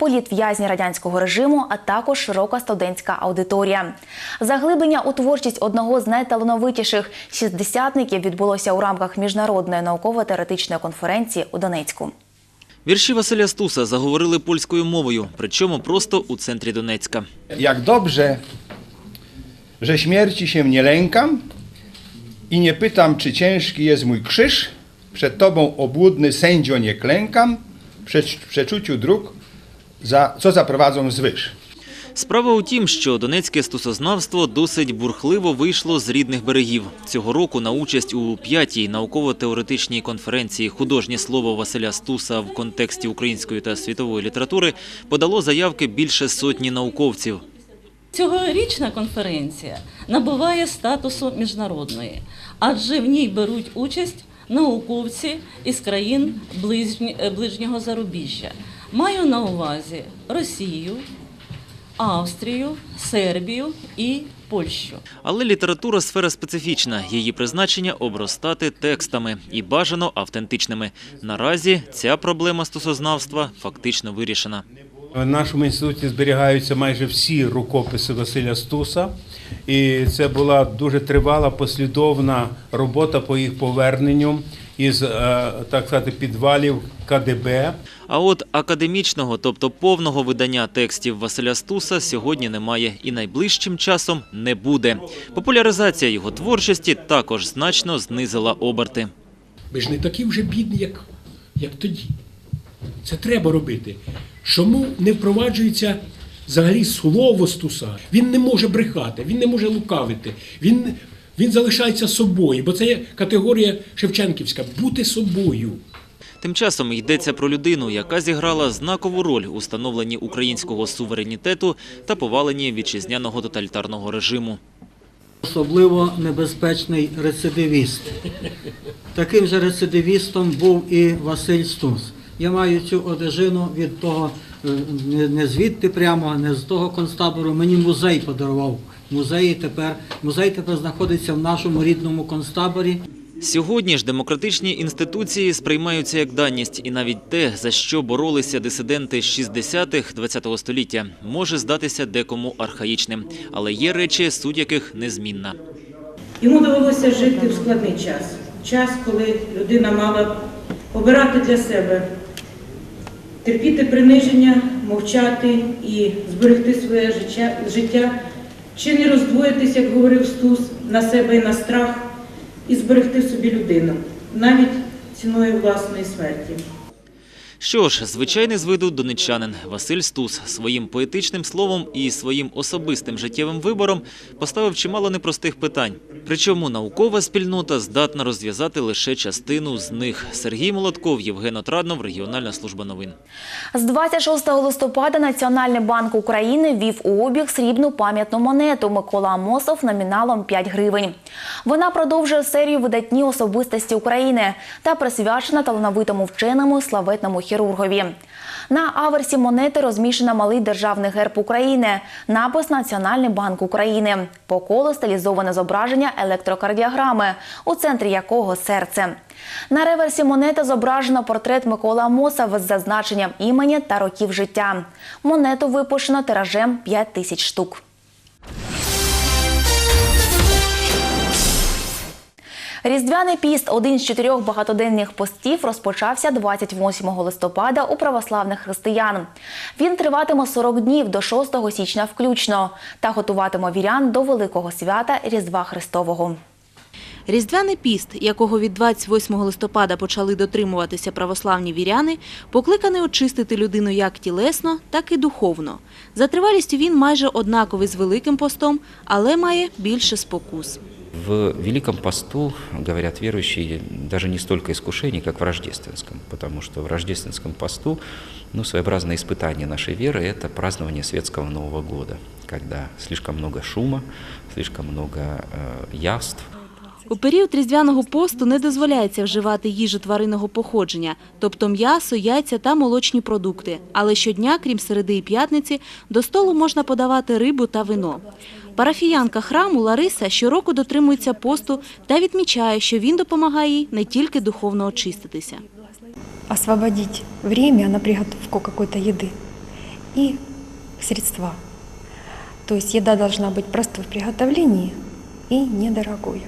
політв'язні радянського режиму, а також широка студентська аудиторія. Заглиблення у творчість одного з найталановитіших шістдесятників відбулося у рамках міжнародної науково-теоретичної конференції у Донецьку. Вірші Василя Стуса заговорили польською мовою, причому просто у центрі Донецька. Jak dobrze, że śmierci się nie lękam i nie pytam, czy ciężki jest mój krzyż. Przed Tobą obłudny sędzio nie klękam, przed w przeczuciu dróg, za, co zaprowadzą zwyż. Справа у тім, що донецьке стусознавство досить бурхливо вийшло з рідних берегів. Цього року на участь у п'ятій науково-теоретичній конференції «Художнє слово Василя Стуса в контексті української та світової літератури подало заявки більше сотні науковців. Цьогорічна конференція набуває статусу міжнародної, адже в ній беруть участь науковці із країн ближнього зарубіжжя. Маю на увазі Росію, Австрію, Сербію і Польщу. Але література – сфера специфічна. Її призначення – обростати текстами і бажано автентичними. Наразі ця проблема стусознавства фактично вирішена. В нашому інституті зберігаються майже всі рукописи Василя Стуса, і це була дуже тривала послідовна робота по їх поверненню із е, так сказати підвалів КДБ. А от академічного, тобто повного видання текстів Василя Стуса сьогодні немає і найближчим часом не буде. Популяризація його творчості також значно знизила оберти. Ми ж не такі вже бідні, як, як тоді. Це треба робити. Чому не впроваджується взагалі слово Стуса? Він не може брехати, він не може лукавити, він, він залишається собою, бо це є категорія Шевченківська бути собою. Тим часом йдеться про людину, яка зіграла знакову роль у становленні українського суверенітету та поваленні вітчизняного тоталітарного режиму. Особливо небезпечний рецидивіст. Таким же рецидивістом був і Василь Стус. Я маю цю одежину від того, е, не- не звідти прямо, не з того концтабору. Мені музей подарував. Музей тепер, музей тепер знаходиться в нашому рідному концтаборі. Сьогодні ж демократичні інституції сприймаються як даність, і навіть те, за що боролися дисиденти з 60-х ХХ століття, може здатися декому архаїчним. Але є речі, суть яких незмінна. Йому довелося жити в складний час. Час, коли людина мала обирати для себе, терпіти приниження, мовчати і зберегти своє життя, життя чи не роздвоїтись, як говорив Стус, на себе і на страх, і зберегти собі людину, навіть ціною власної смерті. Що ж, звичайний з виду донечанин Василь Стус своїм поетичним словом і своїм особистим життєвим вибором поставив чимало непростих питань. Причому наукова спільнота здатна розв'язати лише частину з них. Сергій Молотков, Євген Отраднов, Регіональна служба новин. З 26 листопада Національний банк України ввів у обіг срібну пам'ятну монету Микола Амосов номіналом 5 гривень. Вона продовжує серію видатні особистості України та присвячена талановитому вченому славетному хірургові. На аверсі монети розміщена малий державний герб України, напис Національний банк України, по колу стилізоване зображення електрокардіограми, у центрі якого серце. На реверсі монети зображено портрет Миколи Амосова з зазначенням імені та років життя. Монету випущено тиражем 5 тисяч штук. Різдвяний піст, один з чотирьох багатоденних постів, розпочався 28 листопада у православних християн. Він триватиме 40 днів до 6 січня включно та готуватиме вірян до великого свята Різдва Христового. Різдвяний піст, якого від 28 листопада почали дотримуватися православні віряни, покликаний очистити людину як тілесно, так і духовно. За тривалістю він майже однаковий з Великим постом, але має більше спокус. В Великом посту, говорят верующие, даже не столько искушений, как в рождественском, потому что в рождественском посту ну, своеобразное испытание нашей веры – это празднование светского Нового года, когда слишком много шума, слишком много э, яств, У період різдвяного посту не дозволяється вживати їжу тваринного походження, тобто м'ясо, яйця та молочні продукти. Але щодня, крім середи і п'ятниці, до столу можна подавати рибу та вино. Парафіянка храму Лариса щороку дотримується посту та відмічає, що він допомагає їй не тільки духовно очиститися. освободить час на приготовку якоїсь їди і средства. То їда має должна простою в приготовленні і недорогой.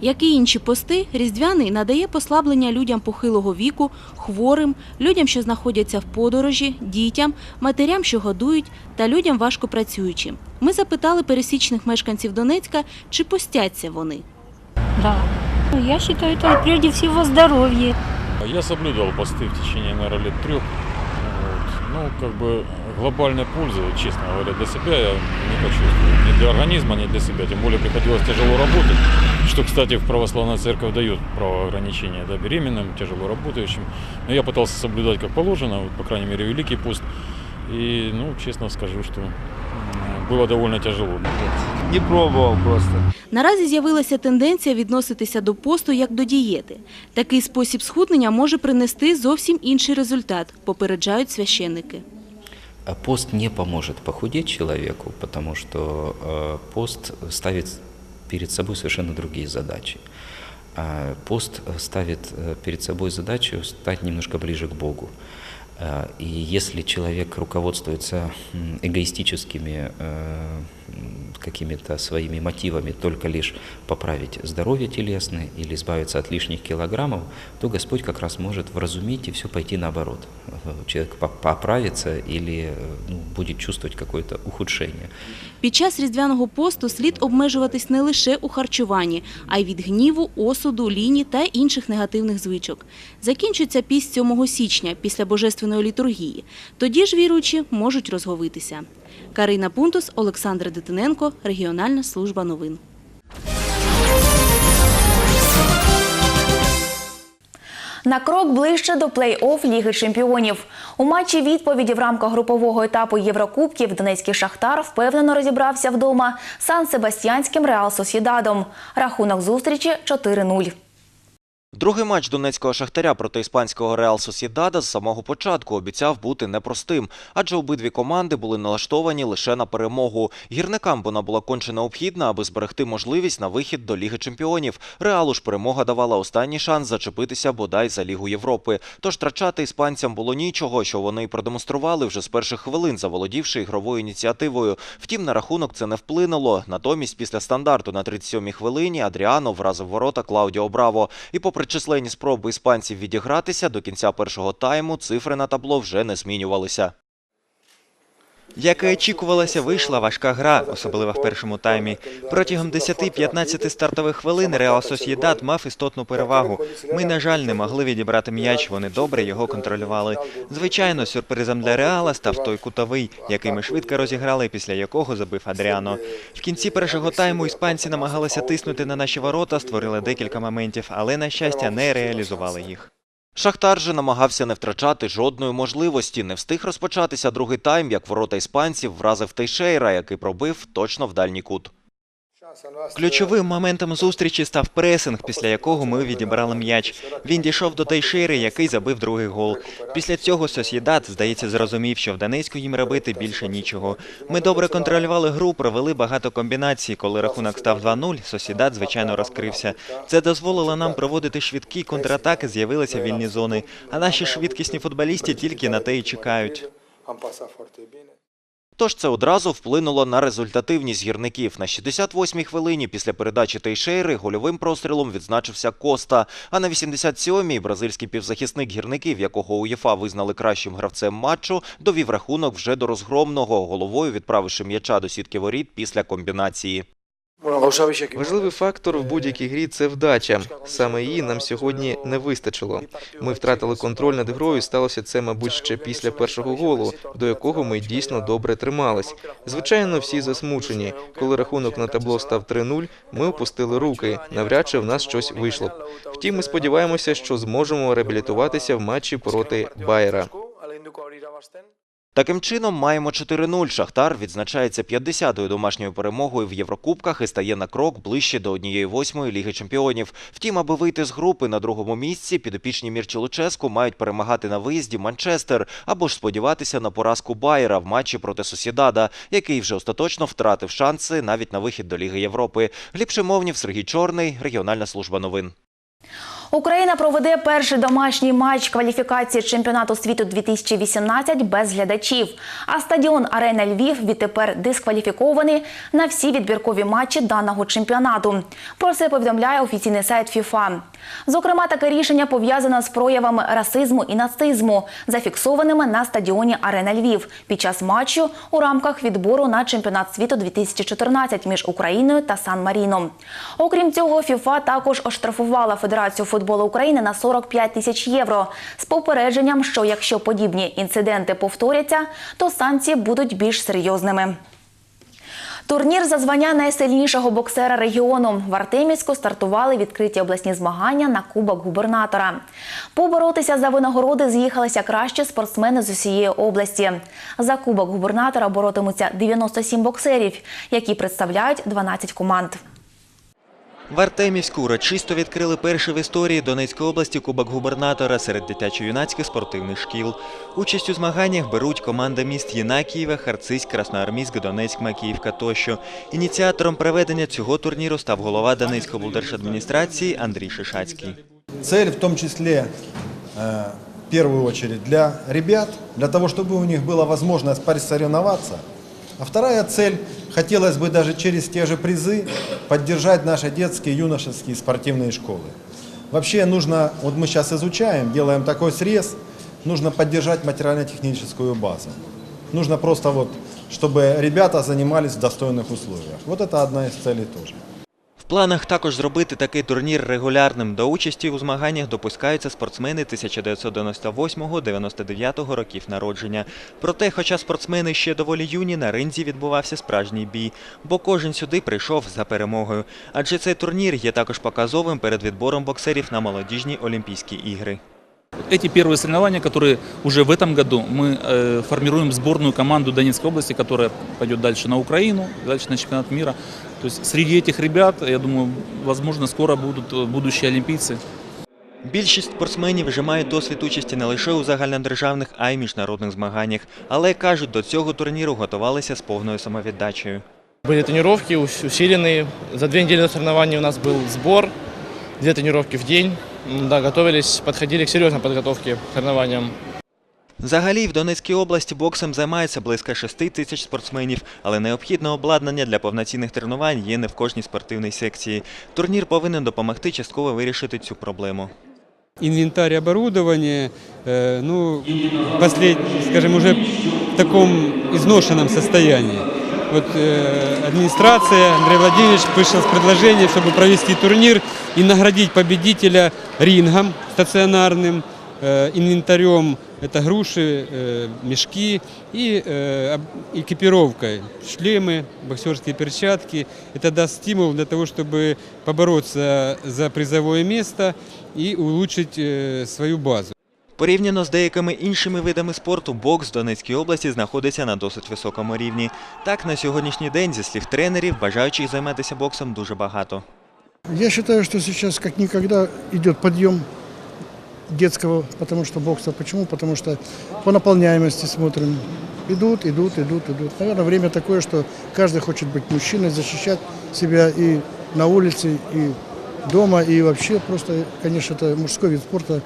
Як і інші пости, Різдвяний надає послаблення людям похилого віку, хворим, людям, що знаходяться в подорожі, дітям, матерям, що годують, та людям важко працюючим. Ми запитали пересічних мешканців Донецька, чи постяться вони. Да. Я считаю, это прежде всего здоровье. Я соблюдал посты в течение, наверное, лет трех. Вот. Ну, как бы глобальной пользы, честно говоря, для себя я не почувствую. Ни для организма, ни для себя. Тем более приходилось тяжело работать, что, кстати, в православная церковь дает право ограничения да, беременным, тяжело работающим. Но я пытался соблюдать как положено, вот, по крайней мере, Великий пост. И, ну, честно скажу, что м, было довольно тяжело. Не пробував просто. Наразі з'явилася тенденція відноситися до посту як до дієти. Такий спосіб схуднення може принести зовсім інший результат, попереджають священники. А Пост не поможет похудеть человеку, потому что э, пост ставит перед собой совершенно другие задачи. Пост ставит э, перед собой задачу стать немножко ближе к Богу. Э, И если человек руководствуется м, эгоистическими э, м, какими-то своими мотивами только лишь поправить здоровье телесное или избавиться от лишних килограммов, то Господь как раз может вразумить и все пойти наоборот. Э, Человек по- поправится или э, ну, будет чувствовать какое-то ухудшение. Під час різдвяного посту слід обмежуватись не лише у харчуванні, а й від гніву, осуду, ліні та інших негативних звичок. Закінчується піст 7 січня після божественної літургії. Тоді ж віруючі можуть розговитися. Карина Пунтус, Олександр Дитиненко, Регіональна служба новин. На крок ближче до плей-офф Ліги Чемпіонів. У матчі відповіді в рамках групового етапу Єврокубків Донецький Шахтар впевнено розібрався вдома з Сан-Себастьянським Реал Сосідадом. Рахунок зустрічі 4-0. Другий матч донецького шахтаря проти іспанського Реал Сосідада з самого початку обіцяв бути непростим, адже обидві команди були налаштовані лише на перемогу. Гірникам вона була конче необхідна, аби зберегти можливість на вихід до Ліги Чемпіонів. Реалу ж перемога давала останній шанс зачепитися бодай за Лігу Європи. Тож втрачати іспанцям було нічого, що вони й продемонстрували вже з перших хвилин, заволодівши ігровою ініціативою. Втім, на рахунок це не вплинуло. Натомість, після стандарту на 37-й хвилині Адріано вразив ворота Клаудіо Браво. І попри численні спроби іспанців відігратися, до кінця першого тайму цифри на табло вже не змінювалися. Як і очікувалося, вийшла важка гра, особливо в першому таймі. Протягом 10-15 стартових хвилин Реал Сосєдад мав істотну перевагу. Ми, на жаль, не могли відібрати м'яч, вони добре його контролювали. Звичайно, сюрпризом для Реала став той кутовий, який ми швидко розіграли, після якого забив Адріано. В кінці першого тайму іспанці намагалися тиснути на наші ворота, створили декілька моментів, але, на щастя, не реалізували їх. Шахтар же намагався не втрачати жодної можливості. Не встиг розпочатися другий тайм, як ворота іспанців вразив Тейшейра, який пробив точно в дальній кут. Ключовим моментом зустрічі став пресинг, після якого ми відібрали м'яч. Він дійшов до Тейшери, який забив другий гол. Після цього Сосєдат, здається, зрозумів, що в Донецьку їм робити більше нічого. Ми добре контролювали гру, провели багато комбінацій. Коли рахунок став 2-0, Сосєдат, звичайно, розкрився. Це дозволило нам проводити швидкі контратаки, з'явилися вільні зони. А наші швидкісні футболісти тільки на те й чекають. Тож це одразу вплинуло на результативність гірників. На 68-й хвилині після передачі Тейшейри гольовим прострілом відзначився Коста. А на 87-й бразильський півзахисник гірників, якого УЄФА визнали кращим гравцем матчу, довів рахунок вже до розгромного, головою відправивши м'яча до сітки воріт після комбінації. Важливий фактор в будь-якій грі це вдача. Саме її нам сьогодні не вистачило. Ми втратили контроль над грою. Сталося це, мабуть, ще після першого голу, до якого ми дійсно добре тримались. Звичайно, всі засмучені. Коли рахунок на табло став 3-0, ми опустили руки. Навряд чи в нас щось вийшло. Втім, ми сподіваємося, що зможемо реабілітуватися в матчі проти Байера. Таким чином, маємо 4-0. Шахтар відзначається 50-ю домашньою перемогою в Єврокубках і стає на крок ближче до однієї восьмої Ліги Чемпіонів. Втім, аби вийти з групи на другому місці, підопічні Мірчі Луческу мають перемагати на виїзді Манчестер або ж сподіватися на поразку Байера в матчі проти Сосідада, який вже остаточно втратив шанси навіть на вихід до Ліги Європи. Гліб Шимовнів, Сергій Чорний, Регіональна служба новин. Україна проведе перший домашній матч кваліфікації чемпіонату світу 2018 без глядачів. А стадіон Арена Львів відтепер дискваліфікований на всі відбіркові матчі даного чемпіонату. Про це повідомляє офіційний сайт ФІФА. Зокрема, таке рішення пов'язано з проявами расизму і нацизму, зафіксованими на стадіоні Арена Львів під час матчу у рамках відбору на чемпіонат світу 2014 між Україною та Сан-Маріно. Окрім цього, ФІФА також оштрафувала Федерацію футболу України на 45 тисяч євро з попередженням, що якщо подібні інциденти повторяться, то санкції будуть більш серйозними. Турнір за звання найсильнішого боксера регіону в Артемівську стартували відкриті обласні змагання на Кубок губернатора. Поборотися за винагороди з'їхалися кращі спортсмени з усієї області. За Кубок губернатора боротимуться 97 боксерів, які представляють 12 команд. В Артемівську урочисто відкрили перший в історії Донецької області Кубок губернатора серед дитячо-юнацьких спортивних шкіл. Участь у змаганнях беруть команди міст Єнакієва, Харциськ, Красноармійськ, Донецьк, Макіївка тощо. Ініціатором проведення цього турніру став голова Донецької облдержадміністрації Андрій Шишацький. Цель в том числе, э, в первую очередь, для ребят, для того, чтобы у них была возможность посоревноваться. А вторая цель, хотелось бы даже через те же призы поддержать наши детские, юношеские спортивные школы. Вообще нужно, вот мы сейчас изучаем, делаем такой срез, нужно поддержать материально-техническую базу. Нужно просто вот, чтобы ребята занимались в достойных условиях. Вот это одна из целей тоже. В планах також зробити такий турнір регулярним. До участі у змаганнях допускаються спортсмени 1998-99 років народження. Проте, хоча спортсмени ще доволі юні, на ринзі відбувався справжній бій, бо кожен сюди прийшов за перемогою. Адже цей турнір є також показовим перед відбором боксерів на молодіжні Олімпійські ігри. Эти первые соревнования, которые уже в этом году, мы э, формируем сборную команду Донецкой области, которая пойдет дальше на Украину, дальше на чемпионат мира. То есть среди этих ребят, я думаю, возможно, скоро будут э, будущие олимпийцы. Більшість спортсменів вже мають досвід участі не лише у загальнодержавних, а й міжнародних змаганнях. Але кажуть, до цього турніру готувалися з повною самовіддачею. Были тренировки ус- усиленные. За две недели до соревнований у нас был сбор, две тренировки в день. М, Да, готовились, подходили к серьезной подготовке к соревнованиям. Взагалі в Донецькій області боксом займається близько 6 тисяч спортсменів, але необхідне обладнання для повноцінних тренувань є не в кожній спортивній секції. Турнір повинен допомогти частково вирішити цю проблему. инвентарь оборудования, э, ну, послед, скажем, уже в таком изношенном состоянии. Вот э, администрация, Андрей Владимирович вышел с предложением, чтобы провести турнир и наградить победителя рингом стационарным, э, инвентарем, это груши, э, мешки и э, об- экипировкой, шлемы, боксерские перчатки. Это даст стимул для того, чтобы побороться за призовое место и улучшить э, свою базу. Порівняно з деякими іншими видами спорту, бокс в Донецькій області знаходиться на досить високому рівні. Так, на сьогоднішній день, зі слів тренерів, бажаючих займатися боксом дуже багато. Я считаю, что сейчас как никогда идет подъем детского, потому что бокса. Почему? Потому что по наполняемости смотрим. Идут, идут, идут, идут. Наверное, время такое, что каждый хочет быть мужчиной, защищать себя и на улице, и дома, и вообще просто, конечно, это мужской вид спорта.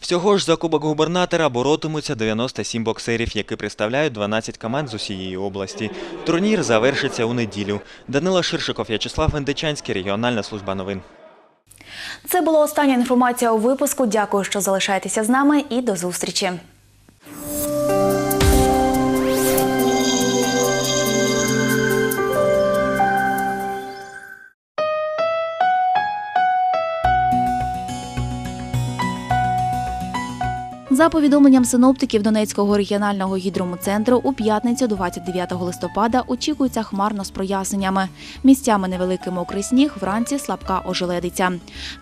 Всього ж за Кубок губернатора боротимуться 97 боксерів, які представляють 12 команд з усієї області. Турнір завершиться у неділю. Данила Ширшиков, В'ячеслав Вендичанський, регіональна служба новин. Це була остання інформація у випуску. Дякую, що залишаєтеся з нами, і до зустрічі. За повідомленням синоптиків Донецького регіонального гідромцентру, у п'ятницю 29 листопада очікується хмарно з проясненнями. Місцями невеликий мокрий сніг, вранці слабка ожеледиця.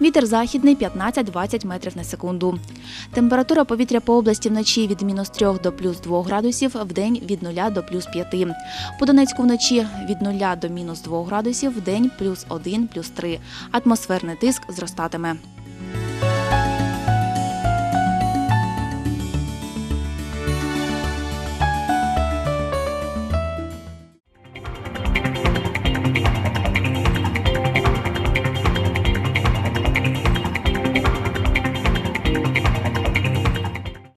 Вітер західний 15-20 метрів на секунду. Температура повітря по області вночі від мінус 3 до плюс 2 градусів, вдень від 0 до плюс 5. По Донецьку вночі від 0 до мінус 2 градусів, вдень плюс 1, плюс 3. Атмосферний тиск зростатиме.